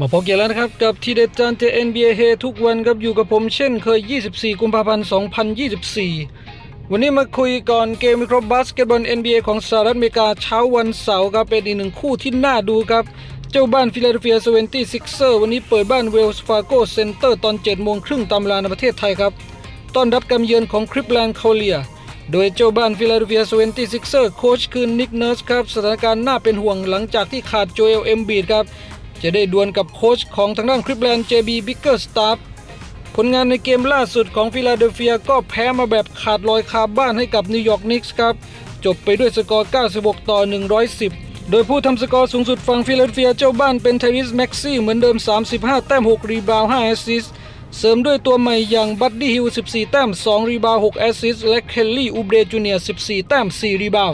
มาพบกันแล้วนะครับ กับทีเด็ดจานเจ NBA เฮทุกวันครับอยู่กับผมเช่นเคย 24 กุมภาพันธ์ 2024 วันนี้มาคุยก่อนเกมวิเคราะห์บาสเกตบอล NBA ของสหรัฐอเมริกาเช้าวันเสาร์ครับ เป็นอีกหนึ่งคู่ที่น่าดูครับ เจ้าบ้านฟิลาเดลเฟีย 76ers วันนี้เปิดบ้านเวลส์ฟาโกเซ็นเตอร์ตอน7โมงครึ่งตามเวลาในประเทศไทยครับ ต้อนรับการเยือนของคริปแลนด์คาเลียโดยเจ้าบ้านฟิลาเดลเฟีย 76ers โค้ชคือนิกเนิร์สครับสถานการณ์น่าเป็นห่วงหลังจากที่ขาดโจเอลเอ็มบีดครับ จะได้ดวลกับโค้ชของทางด้านคริปแลนด์ JB Bickerstaff ผลงานในเกมล่าสุดของฟิลาเดลเฟียก็แพ้มาแบบขาดลอยคาบ้านให้กับนิวยอร์กนิกส์ครับ จบไปด้วยสกอร์ 96 ต่อ 110 โดยผู้ทำสกอร์สูงสุดฝั่งฟิลาเดลเฟียเจ้าบ้านเป็นไทริสแม็กซี่เหมือนเดิม 35 แต้ม 6 รีบาว 5 แอสซิสเสริมด้วยตัวใหม่อย่างบัดดี้ฮิล 14 แต้ม 2 รีบาว 6 แอสซิสและเคลลี่อูเบรจูเนียร์14 แต้ม 4 รีบาว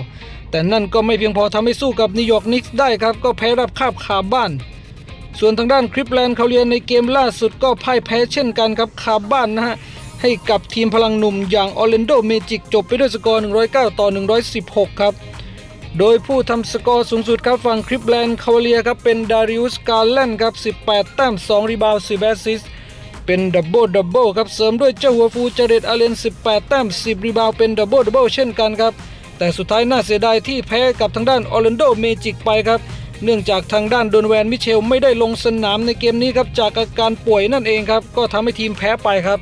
แต่นั่นก็ไม่เพียงพอทำให้สู้กับนิวยอร์กนิกส์ได้ครับก็แพ้รับคาบคาบ้าน ส่วนทางด้านคริปแลนด์เขาเรียนในเกมล่าสุดก็พ่ายแพ้เช่นกันครับคาบ้านนะฮะให้กับทีมพลังหนุ่มอย่างออร์แลนโดเมจิกจบไปด้วยสกอร์ 109 ต่อ 116 ครับ โดยผู้ทำสกอร์สูงสุดครับฝั่งคริปแลนด์คาวเลียครับเป็นดาริอุสกาแลนครับ 18 แต้ม 2 รีบาวด์10แอสซิสเป็นดับเบิลดับเบิลครับเสริมด้วยเจ้าหัวฟูเจเรตอาเลน 18 แต้ม 10 รีบาวด์เป็นดับเบิลดับเบิลเช่นกันครับ แต่สุดท้ายน่าเสียดายที่แพ้กับทางด้านออร์แลนโดเมจิกไปครับ เนื่องจากทางด้านโดนแวนมิเชลไม่ได้ลงสนามในเกมนี้ครับจากอาการป่วยนั่นเองครับ ก็ทำให้ทีมแพ้ไปครับ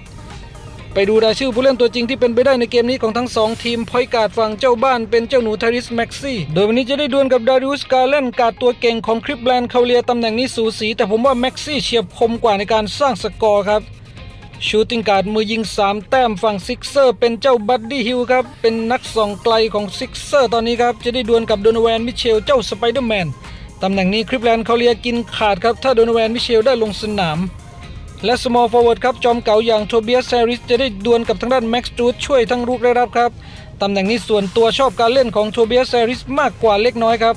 ไปดูรายชื่อผู้เล่นตัวจริงที่เป็นไปได้ในเกมนี้ของทั้ง 2 ทีมพอยการ์ดฝั่งเจ้าบ้านเป็นเจ้าหนูทาริสแม็กซี่โดยวันนี้จะได้ดวลกับดาริอุสกาเลนกาดตัวเก่งของคริปแลนด์เขาเลียตำแหน่งนี้สูสี แต่ผมว่าแม็กซี่เฉียบคมกว่าในการสร้างสกอร์ครับชูติงการ์ดมือยิง 3 แต้มฝั่งซิกเซอร์เป็นเจ้าบัดดี้ฮิลครับ เป็นนักส่องไกลของซิกเซอร์ตอนนี้ครับ จะได้ดวลกับโดนแวนมิเชลเจ้าสไปเดอร์แมน ตำแหน่งนี้คริปแลนด์เขาเลียกินขาดครับ ถ้าโดนแวนมิเชลได้ลงสนาม และสมอลฟอร์เวิร์ดครับ จอมเก่าอย่างโทเบียสแซริสจะได้ดวลกับทางด้านแม็กซ์จูดช่วยทั้งรุกและรับครับ ตำแหน่งนี้ส่วนตัวชอบการเล่นของโทเบียสแซริสมากกว่าเล็กน้อยครับ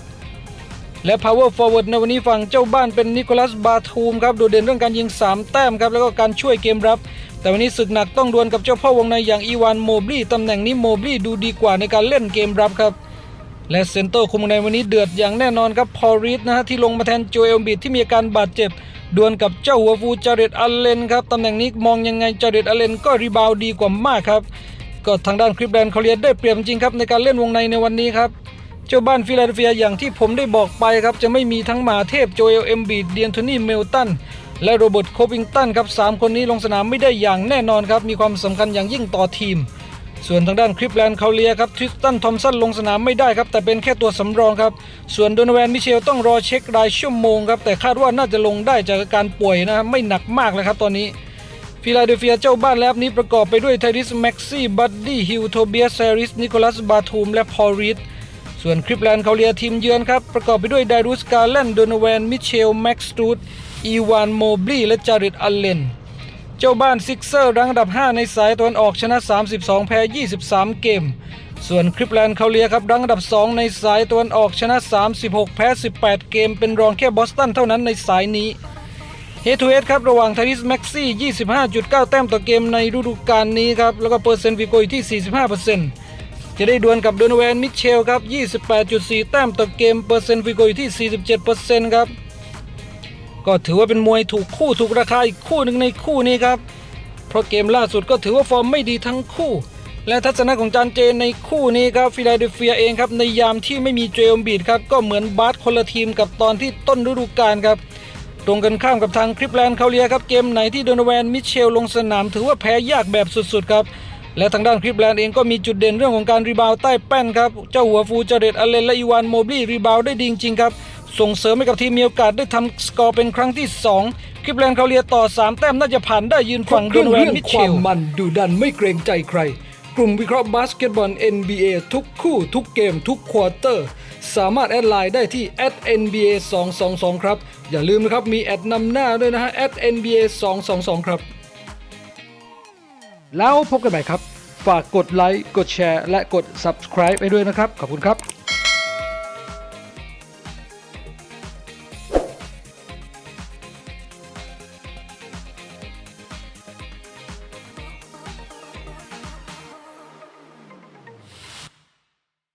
และ power forward ในวันนี้ฝั่งเจ้าบ้านเป็นนิโคลัสบาทูมครับโดดเด่นเรื่องการยิง 3 แต้มครับแล้วก็การช่วยเกมรับ แต่วันนี้ศึกหนักต้องดวลกับเจ้าพ่อวงในอย่างอีวานโมบลีตำแหน่งนี้โมบลีดูดีกว่าในการเล่นเกมรับครับ และเซนเตอร์คุมในวันนี้เดือดอย่างแน่นอนครับพอริสนะฮะที่ลงมาแทนโจเอลบิดที่มีอาการบาดเจ็บดวลกับเจ้าหัวฟูจาเรตอัลเลนครับตำแหน่งนี้มองยังไงจาเรตอัลเลนก็รีบาวดีกว่ามากครับ ก็ทางด้านคริปแลนเขาเรียนได้เปรียบจริงครับในการเล่นวงในในวันนี้ครับเจ้าบ้านฟิลาเดลเฟียอย่างที่ผมได้บอกไปครับจะไม่มีทั้งหมาเทพโจเอลเอมบีดเดียนโทนี่เมลตันและโรเบิร์ตโควิงตันครับสามคนนี้ลงสนามไม่ได้อย่างแน่นอนครับมีความสำคัญอย่างยิ่งต่อทีม ส่วนทางด้านคริปแลนด์เขาเลียครับทริสตันทอมสันลงสนามไม่ได้ครับแต่เป็นแค่ตัวสำรองครับ ส่วนโดนแวนมิเชลต้องรอเช็ครายชั่วโมงครับแต่คาดว่าน่าจะลงได้จากการป่วยนะครับไม่หนักมากเลยครับตอนนี้ฟิลาเดลเฟียเจ้าบ้านแลบนี้ประกอบไปด้วยไทริสแม็กซี่บัดดี้ฮิลโทเบียสแซริสนิโคลัสบาทูมและพอลริดส่วนคริปแลนด์เขาเลียทีมเยือนครับประกอบไปด้วยไดรุสกาแลนโดนแวนมิเชลแม็กสตูดอีวานโมบลีและจาริดอัลเลน เจ้าบ้านซิกเซอร์รังอันดับ 5 ในสายตะวันออกชนะ 32 แพ้ 23 เกม ส่วนคริปแลนด์เขาเลียครับรังอันดับ 2 ในสายตะวันออกชนะ 36 แพ้ 18 เกม เป็นรองแค่บอสตันเท่านั้นในสายนี้เฮทูเฮดครับระหว่างทาริสแม็กซี่ 25.9 แต้มต่อเกมในฤดูกาลนี้ครับแล้วก็เปอร์เซ็นต์ฟิโกอยู่ที่ 45%จะได้ดวลกับโดนแวนมิเชลครับ 28.4 แต้มต่อเกมเปอร์เซ็นต์ฟิโกอยู่ที่ 47%ครับ ก็ถือว่าเป็นมวยถูกคู่ถูกราคาอีกคู่หนึ่งในคู่นี้ครับ เพราะเกมล่าสุดก็ถือว่าฟอร์มไม่ดีทั้งคู่ และทัศนะของจานเจนในคู่นี้ครับฟิลาเดลเฟียเองครับในยามที่ไม่มีเจอมบีดครับก็เหมือนบาสคนละทีมกับตอนที่ต้นฤดูกาลครับตรงกันข้ามกับทางคริปแลนด์เขาเลียครับเกมไหนที่โดนแวนมิเชลลงสนามถือว่าแพ้ยากแบบสุดๆครับและทางด้านคริปแลนด์เองก็มีจุดเด่นเรื่องของการรีบาวด์ใต้แป้นครับ เจ้าหัวฟูเจเรตอเลนและอีวานโมบลีรีบาวด์ได้ดีจริงครับ ส่งเสริมให้กับทีมมีโอกาสได้ทำสกอร์เป็นครั้งที่สองคริปแลนด์เขาเลียต่อสามแต้มน่าจะผ่านได้ยืนครฝั่บงเคเรื่องโดนแวเรื่นองมิคเชวามลมันดูดันไม่เกรงใจใคร กลุ่มวิเคราะห์บาสเกตบอล NBA ทุกคู่ทุกเกมทุกควอเตอร์ สามารถแอดไลน์ได้ที่ @nba 222ครับ อย่าลืมนะครับมีแอดนำหน้าด้วยนะฮะ @nba 222ครับ แล้วพบกันใหม่ครับ ฝากกดไลค์กดแชร์และกด subscribe ไปด้วยนะครับ ขอบคุณครับ